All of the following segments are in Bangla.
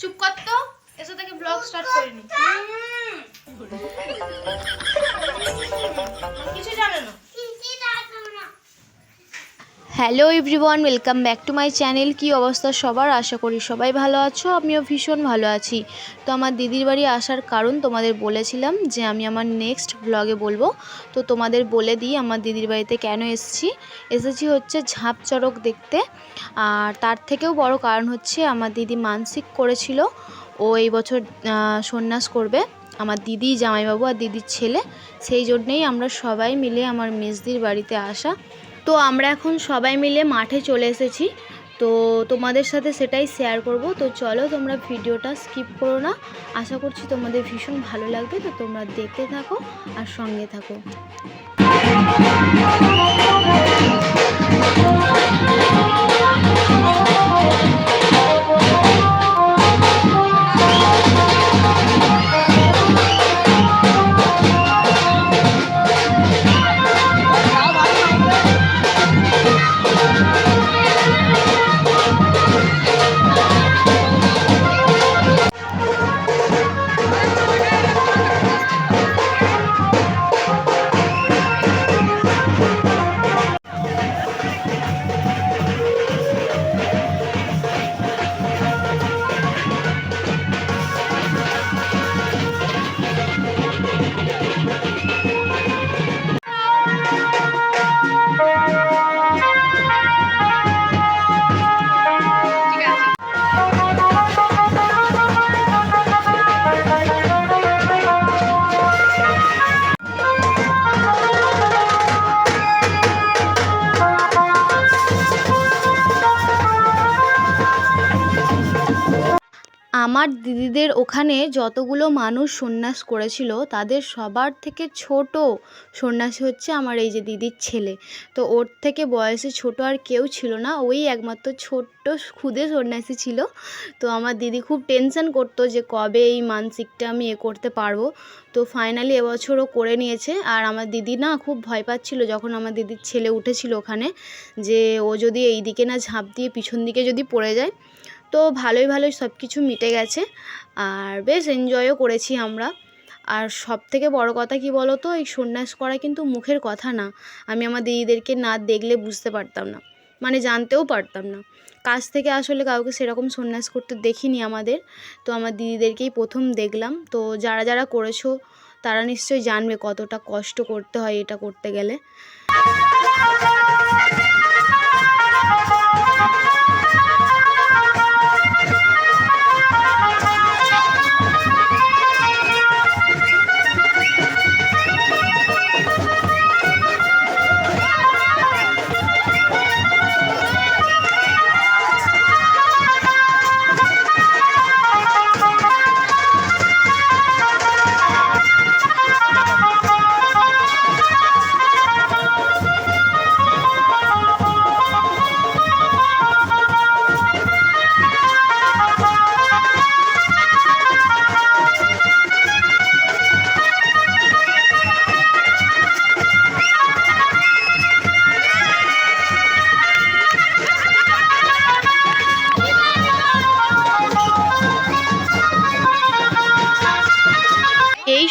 চুপ কর তো এসে থেকে ব্লগ স্টার্ট করে নি। কিছু জানে না? Hello everyone, welcome back to my channel. কি অবস্থা সবার? আশা করি সবাই ভালো আছো, আমিও ভীষণ ভালো আছি। তো আমার দিদির বাড়ি আসার কারণ তোমাদের বলেছিলাম যে আমি আমার নেক্সট ব্লগে বলব। তো তোমাদের বলে দিই আমার দিদির বাড়িতে কেন এসেছি। এসেছি হচ্ছে ঝাঁপ চড়ক দেখতে। আর তার থেকেও বড় কারণ হচ্ছে আমার দিদি মানসিক করেছিল। ও এই বছর সন্ন্যাস করবে। আমার দিদি, জামাইবাবু আর দিদির ছেলে। সেই জন্যেই আমরা সবাই মিলে আমার মেজদির বাড়িতে আসা। তো আমরা এখন সবাই মিলে মাঠে চলে এসেছি। তো তোমাদের সাথে সেটাই শেয়ার করব। তো চলো তোমরা ভিডিওটা স্কিপ করো না। আশা করছি তোমাদের ভীষণ ভালো লাগবে। তো তোমরা দেখতে থাকো আর সঙ্গে থাকো। আমার দিদিদের ওখানে যতগুলো মানুষ সন্ন্যাস করেছিল, তাদের সবার থেকে ছোট সন্ন্যাসী হচ্ছে আমার এই যে দিদির ছেলে। তো ওর থেকে বয়সে ছোট আর কেউ ছিল না, ওই একমাত্র ছোট্ট খুদে সন্ন্যাসী ছিল। তো আমার দিদি খুব টেনশন করতো যে কবে এই মানসিকটা আমি এ করতে পারব। তো ফাইনালি এবছরও করে নিয়েছে। আর আমার দিদি না খুব ভয় পাচ্ছিল যখন আমার দিদির ছেলে উঠেছিল ওখানে, যে ও যদি এই দিকে না ঝাঁপ দিয়ে পিছন দিকে যদি পড়ে যায় তো ভালোই ভালোই সব কিছু মিটে গেছে। আর বেশ এনজয়ও করেছি আমরা। আর সব থেকে বড় কথা কি বলো তো এই সন্ন্যাস করা কিন্তু মুখের কথা না। আমি আমার দিদিদেরকে না দেখলে বুঝতে পারতাম না। মানে জানতেও পারতাম না। কাছ থেকে আসলে কাউকে সেরকম সন্ন্যাস করতে দেখিনি আমাদের। তো আমার দিদিদেরকেই প্রথম দেখলাম। তো যারা যারা করেছ, তারা নিশ্চয়ই জানবে কতটা কষ্ট করতে হয় এটা করতে গেলে।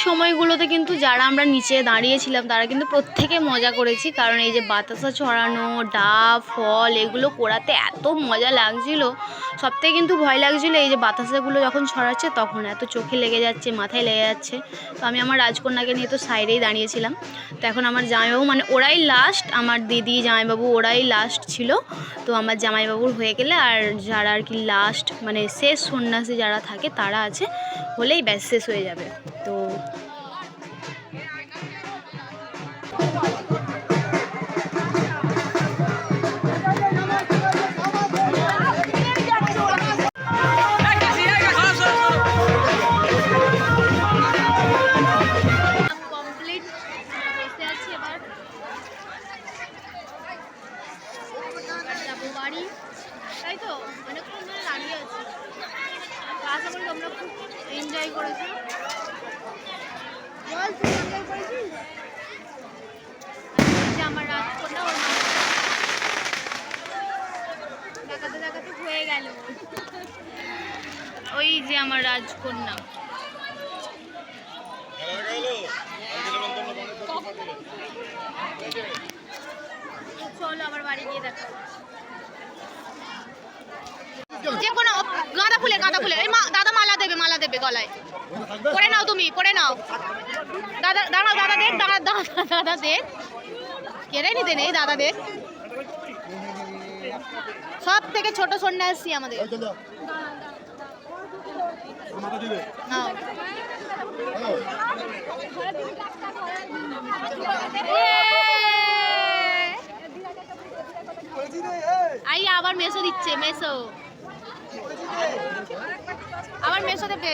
সময়গুলোতে কিন্তু যারা আমরা নিচে দাঁড়িয়েছিলাম, তারা কিন্তু প্রত্যেকে মজা করেছি। কারণ এই যে বাতাসা ছড়ানো, ডাব, ফল, এগুলো করাতে এত মজা লাগছিল। সবথেকে কিন্তু ভয় লাগছিল এই যে বাতাসাগুলো যখন ছড়াচ্ছে তখন। এত চোখে লেগে যাচ্ছে, মাথায় লেগে যাচ্ছে। তো আমি আমার রাজকন্যাকে নিয়ে তো সাইডেই দাঁড়িয়েছিলাম। তো এখন আমার জামাইবাবু মানে ওরাই লাস্ট আমার দিদি, জামাইবাবু ওরাই লাস্ট ছিল। তো আমার জামাইবাবুর হয়ে গেলে আর যারা আর কি লাস্ট মানে শেষ সন্ন্যাসী যারা থাকে তারা আছে, হলেই ব্যাস শেষ হয়ে যাবে। বাড়ি। তাই তো অনেকক্ষণ ধরে দাঁড়িয়ে আছি। আশা করি তোমরা খুব এনজয় করেছ আর এই যে আমার রাজকন্যা ওর মা হয়ে গেল। ওই যে আমার রাজকন্যা। গাঁদা ফুলের গাঁদা ফুলের। এই দাদা মালা দেবে মালা দেবে গলায়। পরে নাও তুমি, পরে নাও। দাদা দাদা দাদা দেখ দাদা দাদা দেখ কেড়ে নিতে নেই দাদা দেখ সব থেকে ছোট সন্ন্যাসী আমাদের আই আবার মেসো দিচ্ছে মেসো আবার মেসো দেবে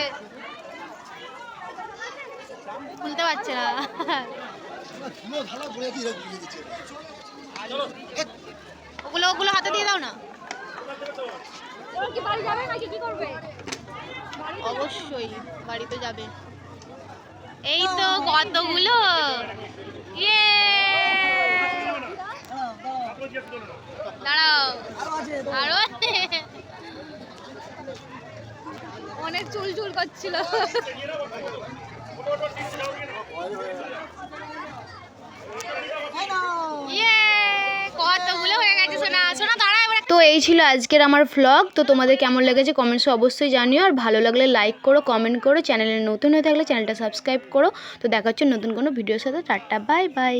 খুলতে পারছে না ওগুলো ওগুলো হাতে দিয়ে দাও না। অবশ্যই বাড়িতে যাবে। এই তো কতগুলো? ইয়ে! দাঁড়াও। আরও অনেক চুল চুল করছিল। ইয়ে! তো এই ছিল আজকের আমার ভ্লগ তো তোমাদের কেমন লেগেছে কমেন্টসে অবশ্যই জানিও। আর ভালো লাগলে লাইক করো কমেন্ট করো। চ্যানেলে নতুন হয়ে থাকলে চ্যানেলটা সাবস্ক্রাইব করো। তো দেখা হচ্ছে নতুন কোনো ভিডিওর সাথে। Tata bye bye